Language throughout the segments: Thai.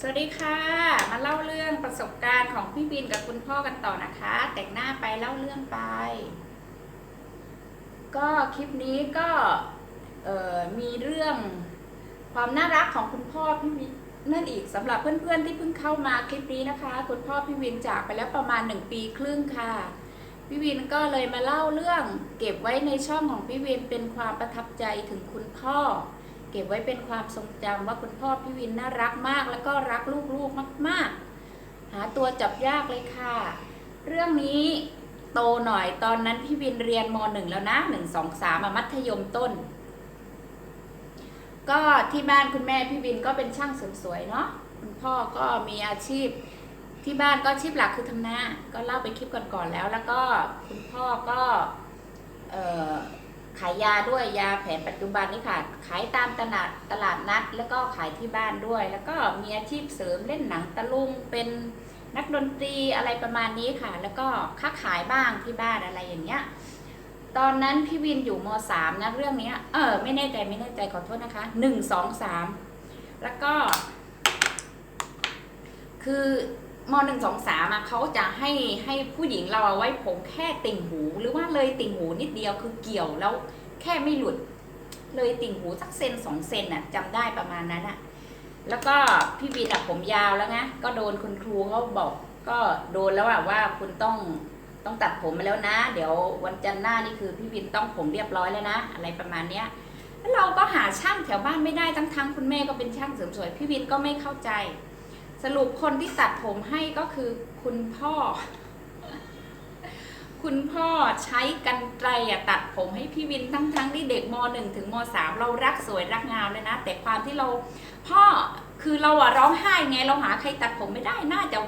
สวัสดีค่ะ มาเล่าเรื่องประสบการณ์ของพี่บินกับคุณพ่อกันต่อนะคะ แต่งหน้าไปเล่าเรื่องไป ก็คลิปนี้ก็มีเรื่องความน่ารักของคุณพ่อพี่วินนั่นอีกสำหรับเพื่อนๆที่เพิ่งเข้ามาคลิปนี้นะคะ คุณพ่อพี่วินจากไปแล้วประมาณหนึ่งปีครึ่งค่ะพี่วินก็เลยมาเล่าเรื่อง เก็บไว้ในช่องของพี่วินเป็นความประทับใจถึงคุณพ่อ เก็บไว้เป็นความทรงจำว่าคุณพ่อพี่วินน่ารักมาก แล้วก็รักลูกๆมาก ๆ หาตัวจับยากเลยค่ะ เรื่องนี้โตหน่อยตอนนั้นพี่วินเรียนมหนึ่งแล้วนะหนึ่งสองสามัธยมต้น ก็ที่บ้านคุณแม่พี่วินก็เป็นช่างเสริมสวยเนาะคุณพ่อก็มีอาชีพที่บ้านก็อาชีพหลักคือทำหน้า ก็เล่าไปคลิปก่อนๆแล้ว แล้วก็คุณพ่อก็เออ ขายยาด้วยยาแผนปัจจุบันนี่ค่ะ ขายตามตลาดตลาดนัด แล้วก็ขายที่บ้านด้วย แล้วก็มีอาชีพเสริมเล่นหนังตะลุงเป็นนักดนตรีอะไรประมาณนี้ค่ะ แล้วก็ค้าขายบ้างที่บ้านอะไรอย่างเงี้ย ตอนนั้นพี่วินอยู่มสามนะเรื่องนี้เออไม่แน่ใจไม่แน่ใจขอโทษนะคะหนึ่งสองสามแล้วก็ คือ มหนึ่งสองสามเขาจะให้ให้ผู้หญิงเราเอาไว้ผมแค่ติ่งหู หรือว่าเลยติ่งหูนิดเดียวคือเกี่ยวแล้วแค่ไม่หลุด เลยติ่งหูสักเซนสองเซนน่ะจำได้ประมาณนั้นอะแล้วก็พี่วินอะผมยาวแล้วนะก็โดนคุณครูเขาบอก ก็โดนแล้วอะว่าคุณต้องต้องตัดผมมาแล้วนะ เดี๋ยววันจันทร์หน้านี่คือพี่วินต้องผมเรียบร้อยแล้วนะ อะไรประมาณเนี้ยแล้วเราก็หาช่างแถวบ้านไม่ได้ทั้งทั้งคุณแม่ก็เป็นช่างเสริมสวย พี่วินก็ไม่เข้าใจ สรุปคนที่ตัดผมให้ก็คือคุณพ่อ คุณพ่อใช้กันไกลตัดผมให้พี่วินทั้งทั้งๆที่เด็กมหนึ่งถึงมสามเรารักสวยรักงามเลยนะ แต่ความที่เราพ่อคือเราอะร้องไห้ไงเราหาใครตัดผมไม่ได้น่าจะ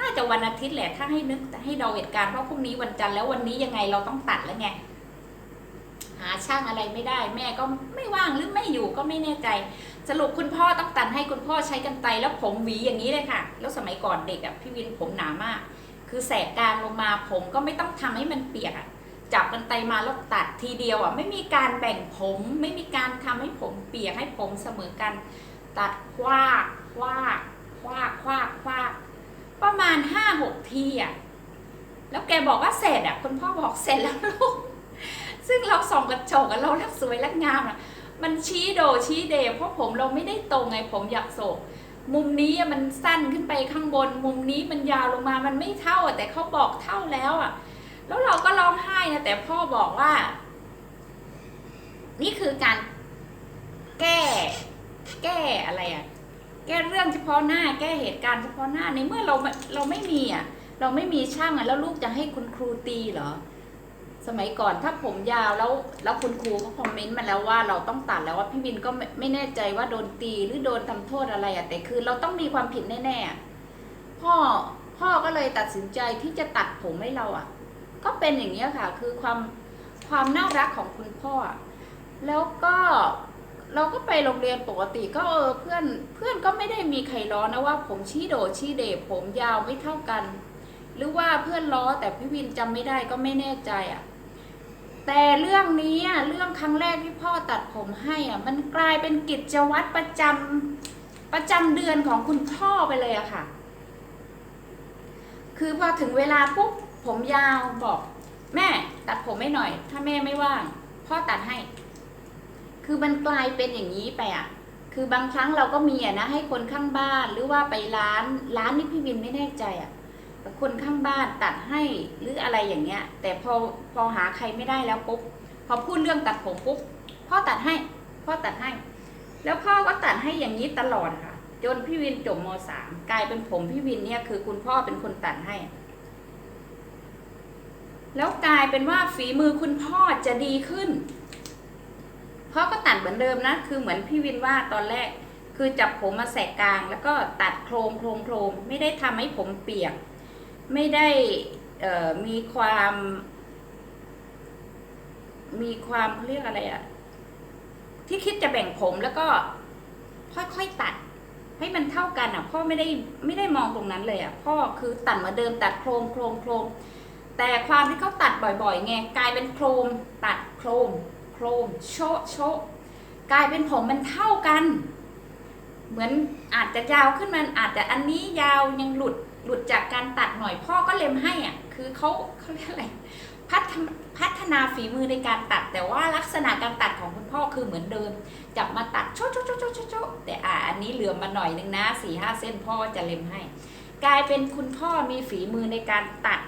น่าจะวันอาทิตย์แหละถ้าให้นึกให้เราเหตุการณ์เพราะพรุ่งนี้วันจันทร์แล้ววันนี้ยังไงเราต้องตัดแล้วไง หาช่างอะไรไม่ได้ แม่ก็ไม่ว่างหรือไม่อยู่ก็ไม่แน่ใจ สรุปคุณพ่อต้องตัดให้คุณพ่อใช้กันไกรแล้วผมหวีอย่างนี้เลยค่ะ แล้วสมัยก่อนเด็กอะพี่วินผมหนามาก คือแสกกลางลงมาผมก็ไม่ต้องทำให้มันเปียกอะจับกันไกรมาแล้วตัดทีเดียวอะไม่มีการแบ่งผมไม่มีการทำให้ผมเปียกให้ผมเสมอกัน ตัดคว้าคว้าคว้าคว้าคว้าประมาณห้าหกทีอะแล้วแกบอกว่าเสร็จอะคุณพ่อบอกเสร็จแล้วลูก ซึ่งเราส่องกระจกอะเรารักสวยรักงามอะมันชี้โดชี้เดเพราะผมเราไม่ได้ตรงไงผมอยากโศก มุมนี้มันสั้นขึ้นไปข้างบน มุมนี้มันยาวลงมามันไม่เท่าแต่เขาบอกเท่าแล้วอะ แล้วเราก็ร้องไห้นะแต่พ่อบอกว่า นี่คือการแก้ แก้อะไรอะ แก้เรื่องเฉพาะหน้า แก้เหตุการณ์เฉพาะหน้าในเมื่อเราเราไม่มีอะ เราไม่มีช่างอะแล้วลูกจะให้คุณครูตีเหรอ สมัยก่อนถ้าผมยาวแล้วแล้วคุณครูเขาคอมเมนต์มาแล้วว่าเราต้องตัดแล้วว่าพี่บินก็ไม่ไม่แน่ใจว่าโดนตีหรือโดนทำโทษอะไรอะแต่คือเราต้องมีความผิดแน่ๆพ่อพ่อก็เลยตัดสินใจที่จะตัดผมให้เราอะก็เป็นอย่างนี้ยค่ะ คือความความน่ารักของคุณพ่อ แล้วก็เราก็ไปโรงเรียนปกติก็เออเพื่อนเพื่อนก็ไม่ได้มีใครล้อนะว่า ผมชี้โดชี้เดบผมยาวไม่เท่ากัน หรือว่าเพื่อนล้อแต่พี่วินจำไม่ได้ก็ไม่แน่ใจอะ แต่เรื่องนี้อะเรื่องครั้งแรกที่พ่อตัดผมให้อะมันกลายเป็นกิจวัตรประจำประจำเดือนของคุณพ่อไปเลยอะค่ะ คือพอถึงเวลาปุ๊บผมยาวบอก แม่ตัดผมให้หน่อย ถ้าแม่ไม่ว่าง พ่อตัดให้ คือมันกลายเป็นอย่างนี้ไปอะคือบางครั้งเราก็มีอะนะให้คนข้างบ้านหรือว่าไปร้านร้านนี่พี่วินไม่แน่ใจอะ คนข้างบ้านตัดให้หรืออะไรอย่างเงี้ย แต่พอพอหาใครไม่ได้แล้วปุ๊บพอพูดเรื่องตัดผมปุ๊บพ่อตัดให้พ่อตัดให้ แล้วพ่อก็ตัดให้อย่างนี้ตลอดค่ะ จนพี่วินจบมสามกลายเป็นผมพี่วินเนี่ยคือคุณพ่อเป็นคนตัดให้ แล้วกลายเป็นว่าฝีมือคุณพ่อจะดีขึ้นพ่อก็ตัดเหมือนเดิมนะ คือเหมือนพี่วินว่าตอนแรก คือจับผมมาแสกกลาง แล้วก็ตัดโครงโครงโครงไม่ได้ทำให้ผมเปียก ไม่ได้มีความ มีความเขาเรียกอะไรอะที่คิดจะแบ่งผมแล้วก็ค่อยๆตัด ให้มันเท่ากันอะ พ่อไม่ได้ไม่ได้มองตรงนั้นเลยอะ พ่อคือตัดเหมาเดิมตัดโครงโครงโครงแต่ความที่เขาตัดบ่อยๆไงกลายเป็นโครงตัดโครงโครงโชะโชะกลายเป็นผมมันเท่ากัน เหมือนอาจจะยาวขึ้นมาอาจจะอันนี้ยาวยังหลุด หลุดจากการตัดหน่อยพ่อก็เล็มให้อะคือเขาเขาเรียกอะไรพัฒนพัฒนาฝีมือในการตัด แต่ว่าลักษณะการตัดของคุณพ่อคือเหมือนเดิมจับมาตัดโชะโชะโชโชโชแต่อ่าอันนี้เหลือมมาหน่อยนึงนะสี่ห้าเส้นพ่อจะเล็มให้ กลายเป็นคุณพ่อมีฝีมือในการตัด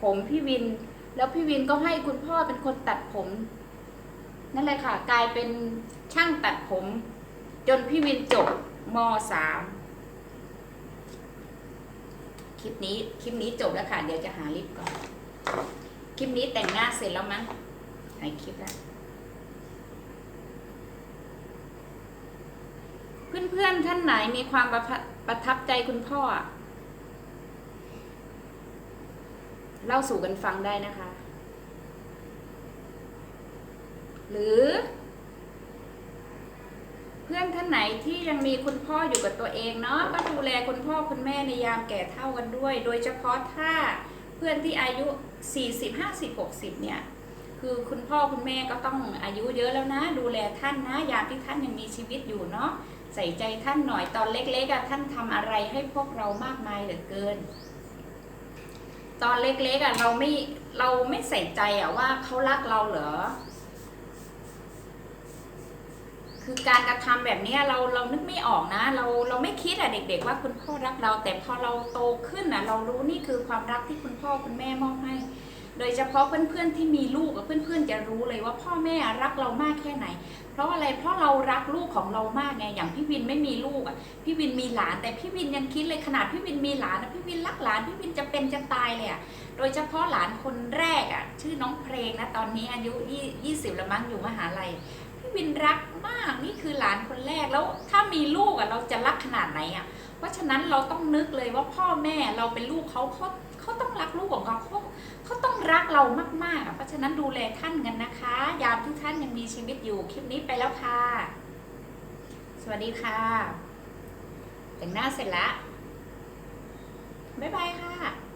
ผมพี่วิน แล้วพี่วินก็ให้คุณพ่อเป็นคนตัดผม นั่นแหละค่ะ กลายเป็นช่างตัดผม จนพี่วินจบมสาม คลิปนี้คลิปนี้จบแล้วค่ะ เดี๋ยวจะหาลิปก่อน คลิปนี้แต่งหน้าเสร็จแล้วมั้งหายคลิปแล้วเพื่อนๆท่านไหนมีความประประทับใจคุณพ่อ เล่าสู่กันฟังได้นะคะ หรือ เพื่อนท่านไหนที่ยังมีคุณพ่ออยู่กับตัวเองเนาะก็ดูแลคุณพ่อคุณแม่ในยามแก่เท่ากันด้วย โดยเฉพาะถ้าเพื่อนที่อายุ 40 50 60 เนี่ย คือคุณพ่อคุณแม่ก็ต้องอายุเยอะแล้วนะ ดูแลท่านนะ ยามที่ท่านยังมีชีวิตอยู่เนาะใส่ใจท่านหน่อยตอนเล็กๆอะท่านทำอะไรให้พวกเรามากมายเหลือเกิน ตอนเล็กๆอะเราไม่เราไม่ใส่ใจอะว่าเขารักเราเหรอ คือการกระทำแบบนี้เราเรานึกไม่ออกนะ เราเราไม่คิดอะเด็ก ๆ ว่าคุณพ่อรักเรา แต่พอเราโตขึ้นอะเรารู้นี่คือความรักที่คุณพ่อคุณแม่มอบให้ โดยเฉพาะเพื่อนๆที่มีลูกอะเพื่อนๆจะรู้เลยว่าพ่อแม่รักเรามากแค่ไหน เพราะอะไรเพราะเรารักลูกของเรามากไงอย่างพี่วินไม่มีลูกอะพี่วินมีหลาน แต่พี่วินยังคิดเลยขนาดพี่วินมีหลานนะพี่วินรักหลานพี่วินจะเป็นจะตายเลยอะโดยเฉพาะหลานคนแรกอะชื่อน้องเพลงนะตอนนี้อายุยี่ยี่สิบแล้วมั้งอยู่มหาลัย พี่วินรักมากนี่คือหลานคนแรกแล้วถ้ามีลูกอะเราจะรักขนาดไหนอะ เพราะฉะนั้นเราต้องนึกเลยว่าพ่อแม่เราเป็นลูกเขาเขาเขาต้องรักลูกของเขาเขาเขาต้องรักเรามากๆอะเพราะฉะนั้นดูแลท่านกันนะคะ ยามที่ท่านยังมีชีวิตอยู่คลิปนี้ไปแล้วค่ะ สวัสดีค่ะแต่งหน้าเสร็จแล้วบ๊ายบายค่ะ